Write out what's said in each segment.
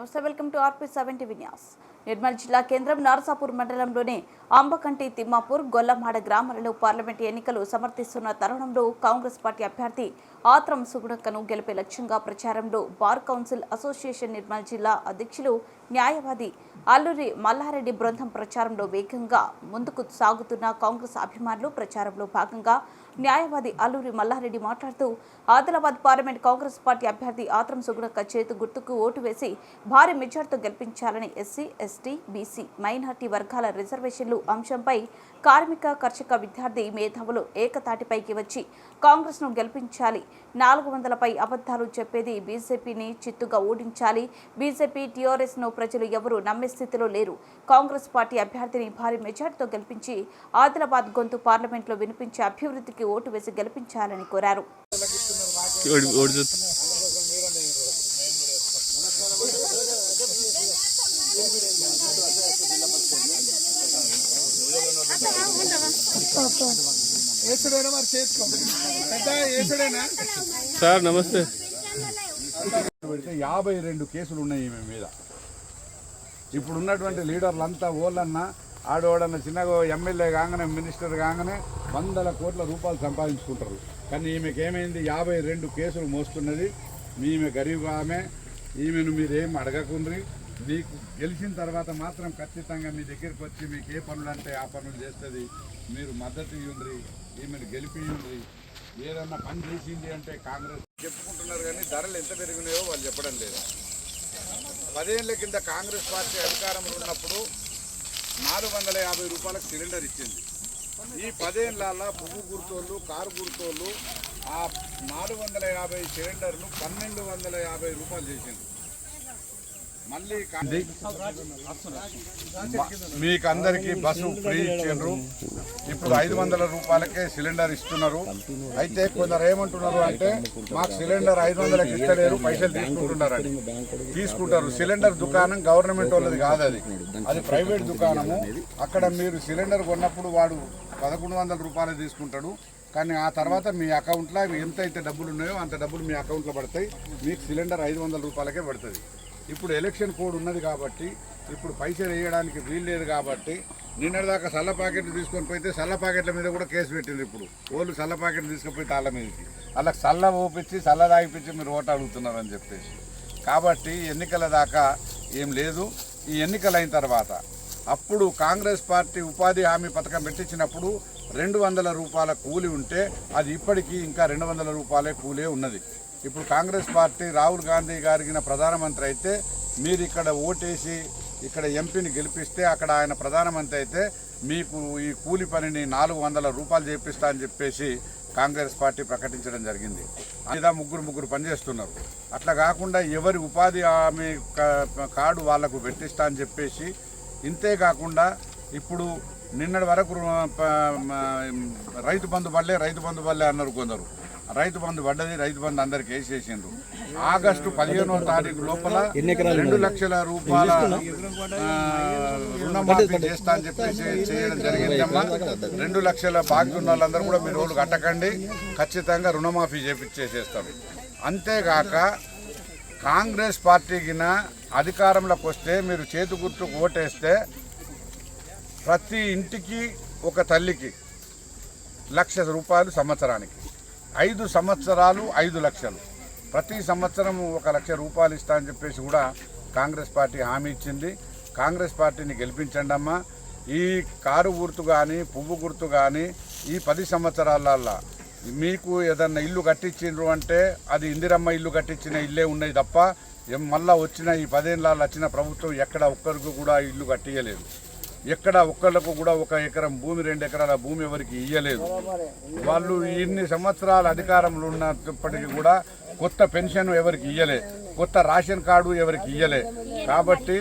Namaste, welcome to RP7 TV News. Nirmal జిల్లా కేంద్రం నారసాపూర్ మండలంలోని అంబకంటి తిమ్మాపూర్ గొల్లమాడ గ్రామాలలో పార్లమెంట్ ఎన్నికలు సమర్థిస్తున్న తరుణంలో కాంగ్రెస్ పార్టీ అభ్యర్థి ఆత్రం సుగుణక్కను గెలిపే లక్ష్యంగా ప్రచారంలో బార్ కౌన్సిల్ అసోసియేషన్ నిర్మల్ జిల్లా అధ్యక్షులు న్యాయవాది అల్లూరి మల్లారెడ్డి బృందం ప్రచారంలో వేగంగా ముందుకు సాగుతున్న కాంగ్రెస్ అభిమానులు ప్రచారంలో భాగంగా న్యాయవాది అల్లూరి మల్లారెడ్డి మాట్లాడుతూ ఆదిలాబాద్ పార్లమెంట్ కాంగ్రెస్ పార్టీ అభ్యర్థి ఆత్రం సుగుణక్క చేతు గుర్తుకు ఓటు వేసి భారీ మెజార్టీతో గెలిపించాలని ఎస్సీ ఎస్టీ బీసీ మైనార్టీ వర్గాల రిజర్వేషన్లు అంశంపై కార్మిక కర్షక విద్యార్థి మేధావులు ఏకతాటిపైకి వచ్చి కాంగ్రెస్ను గెలిపించాలి. నాలుగు వందలపై అబద్ధాలు చెప్పేది బీజేపీని చిత్తుగా ఓడించాలి. బీజేపీ టీఆర్ఎస్ను ప్రజలు ఎవరూ నమ్మే స్థితిలో లేరు. కాంగ్రెస్ పార్టీ అభ్యర్థిని భారీ మెజార్టీతో గెలిపించి ఆదిలాబాద్ గొంతు పార్లమెంట్లో వినిపించే అభివృద్ధికి ఓటు వేసి గెలిపించాలని కోరారు. సార్ నమస్తే. యాభై రెండు కేసులు ఉన్నాయి ఈమె మీద. ఇప్పుడు ఉన్నటువంటి లీడర్లు అంతా ఓళ్ళన్నా ఆడవాడన్న చిన్నగా ఎమ్మెల్యే కాగానే మినిస్టర్ కాగానే వందల కోట్ల రూపాయలు సంపాదించుకుంటారు. కానీ ఈమెకి ఏమైంది యాభై రెండు కేసులు మోస్తున్నది. ఈమె గరీబ్ ఆమె. ఈమెను మీరేం అడగకుండ్రి? మీకు గెలిచిన తర్వాత మాత్రం ఖచ్చితంగా మీ దగ్గరికి వచ్చి మీకు ఏ పనులు అంటే ఆ పనులు చేస్తుంది. మీరు మద్దతు ఇవ్వండి ఈమెను గెలిపియండి ఏదన్నా పని చేసింది అంటే కాంగ్రెస్ చెప్పుకుంటున్నారు కానీ ధరలు ఎంత పెరిగినాయో వాళ్ళు చెప్పడం లేదు. పదేళ్ళ కింద కాంగ్రెస్ పార్టీ అధికారంలో ఉన్నప్పుడు నాలుగు వందల యాభై రూపాయలకు సిలిండర్ ఇచ్చింది. ఈ పదేళ్ళ పువ్వు గుర్తోళ్ళు కారు గుర్తోళ్ళు ఆ నాలుగు వందల యాభై సిలిండర్లు పన్నెండు వందల యాభై రూపాయలు చేసింది మీకు అందరికీ బస్సు ఫ్రీ ఇచ్చిండ్రు. ఇప్పుడు ఐదు వందల రూపాయలకే సిలిండర్ ఇస్తున్నారు. అయితే కొందరు ఏమంటున్నారు అంటే మాకు సిలిండర్ ఐదు వందలకి ఇస్తలేరు పైసలు తీసుకుంటున్నారని. తీసుకుంటారు. సిలిండర్ దుకాణం గవర్నమెంట్ వాళ్ళది కాదు అది. అది ప్రైవేట్ దుకాణము. అక్కడ మీరు సిలిండర్ కొన్నప్పుడు వాడు పదకొండు వందల రూపాయలు తీసుకుంటాడు. కానీ ఆ తర్వాత మీ అకౌంట్లో ఎంత అయితే డబ్బులు ఉన్నాయో అంత డబ్బులు మీ అకౌంట్లో పడతాయి. మీకు సిలిండర్ ఐదు వందల రూపాయలకే పడుతుంది. ఇప్పుడు ఎలక్షన్ కోడ్ ఉన్నది కాబట్టి ఇప్పుడు పైసలు వేయడానికి వీలు లేదు కాబట్టి నిన్నటిదాకా సల్ల ప్యాకెట్లు తీసుకొని పోయితే సల్ల ప్యాకెట్ల మీద కూడా కేసు పెట్టింది ఇప్పుడు. ఓళ్ళు సల్ల ప్యాకెట్లు తీసుకుపోయి తాళ్ళ మీదకి. అలా సల్ల ఓపించి సల్ల తాగిపించి మీరు ఓటు అడుగుతున్నారని చెప్పేసి. కాబట్టి ఎన్నికల దాకా ఏం లేదు. ఈ ఎన్నికలు అయిన తర్వాత అప్పుడు కాంగ్రెస్ పార్టీ ఉపాధి హామీ పథకం పెట్టించినప్పుడు రెండు వందల రూపాయల కూలి ఉంటే అది ఇప్పటికీ ఇంకా రెండు వందల రూపాయలే కూలే ఉన్నది. ఇప్పుడు కాంగ్రెస్ పార్టీ రాహుల్ గాంధీ గారిగిన ప్రధానమంత్రి అయితే మీరు ఇక్కడ ఓటేసి ఇక్కడ ఎంపీని గెలిపిస్తే అక్కడ ఆయన ప్రధానమంత్రి అయితే మీకు ఈ కూలి పనిని నాలుగు వందల రూపాయలు చేపిస్తా అని చెప్పేసి కాంగ్రెస్ పార్టీ ప్రకటించడం జరిగింది. లేదా ముగ్గురు ముగ్గురు పనిచేస్తున్నారు. అట్లా కాకుండా ఎవరి ఉపాధి హామీ కార్డు వాళ్ళకు పెట్టిస్తా అని చెప్పేసి ఇంతే కాకుండా ఇప్పుడు నిన్నటి వరకు రైతు బంధు పడలే రైతు బంధు పడలే అన్నారు కొందరు. రైతు బంధు పడ్డది రైతు బంధు అందరికి వేసేసిండ్రు. ఆగస్టు పదిహేనో తారీఖు లోపల రెండు లక్షల రూపాయల రుణమాఫీ చేస్తా అని చెప్పేసి చేయడం జరిగిందమ్మా రెండు లక్షల బాకీ ఉన్న వాళ్ళందరూ కూడా మీరు రోజులు కట్టకండి ఖచ్చితంగా రుణమాఫీ చేపించేసేస్తాం అంతేగాక కాంగ్రెస్ పార్టీకిన అధికారంలోకి వస్తే మీరు చేతి గుర్తుకు ఓటేస్తే ప్రతి ఇంటికి ఒక తల్లికి లక్ష రూపాయలు సంవత్సరానికి. ఐదు సంవత్సరాలు ఐదు లక్షలు. ప్రతి సంవత్సరం ఒక లక్ష రూపాయలు ఇస్తా అని చెప్పేసి కూడా కాంగ్రెస్ పార్టీ హామీ ఇచ్చింది. కాంగ్రెస్ పార్టీని గెలిపించండి అమ్మా. ఈ కారు గుర్తు కానీ పువ్వు గుర్తు కానీ ఈ పది సంవత్సరాలల్లో మీకు ఏదన్నా ఇల్లు కట్టించిండ్రు అంటే అది ఇందిరమ్మ ఇల్లు కట్టించిన ఇల్లే ఉన్నాయి తప్ప మళ్ళా వచ్చిన ఈ పదేళ్ళ వచ్చిన ప్రభుత్వం ఎక్కడ ఒక్కరికి కూడా ఇల్లు కట్టియలేదు ఎక్కడ ఒక్కళ్ళకు కూడా ఒక ఎకరం భూమి రెండు ఎకరాల భూమి ఎవరికి ఇయ్యలేదు. వాళ్ళు ఇన్ని సంవత్సరాల అధికారంలో ఉన్నప్పటికీ కూడా కొత్త పెన్షన్ ఎవరికి ఇయ్యలే కొత్త రేషన్ కార్డు ఎవరికి ఇయ్యలే. కాబట్టి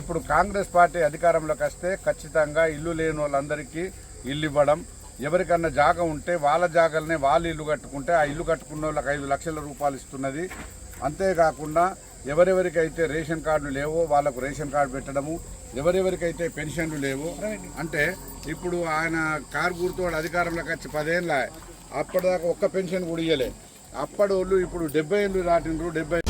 ఇప్పుడు కాంగ్రెస్ పార్టీ అధికారంలోకి వస్తే ఖచ్చితంగా ఇల్లు లేని వాళ్ళందరికీ ఇల్లు ఇవ్వడం ఎవరికన్నా జాగా ఉంటే వాళ్ళ జాగాలనే వాళ్ళు ఇల్లు కట్టుకుంటే ఆ ఇల్లు కట్టుకున్న వాళ్ళకి ఐదు లక్షల రూపాయలు ఇస్తున్నది. అంతేకాకుండా ఎవరెవరికైతే రేషన్ కార్డులు లేవో వాళ్ళకు రేషన్ కార్డు పెట్టడము ఎవరెవరికైతే పెన్షన్లు లేవో అంటే ఇప్పుడు ఆయన కారు గుర్తువాడు అధికారంలోకి వచ్చి పదేళ్ళ అప్పటిదాకా ఒక్క పెన్షన్ కూడా ఇయ్యలే. అప్పటి వాళ్ళు ఇప్పుడు డెబ్బై ఏళ్ళు దాటిండ్రు డెబ్బై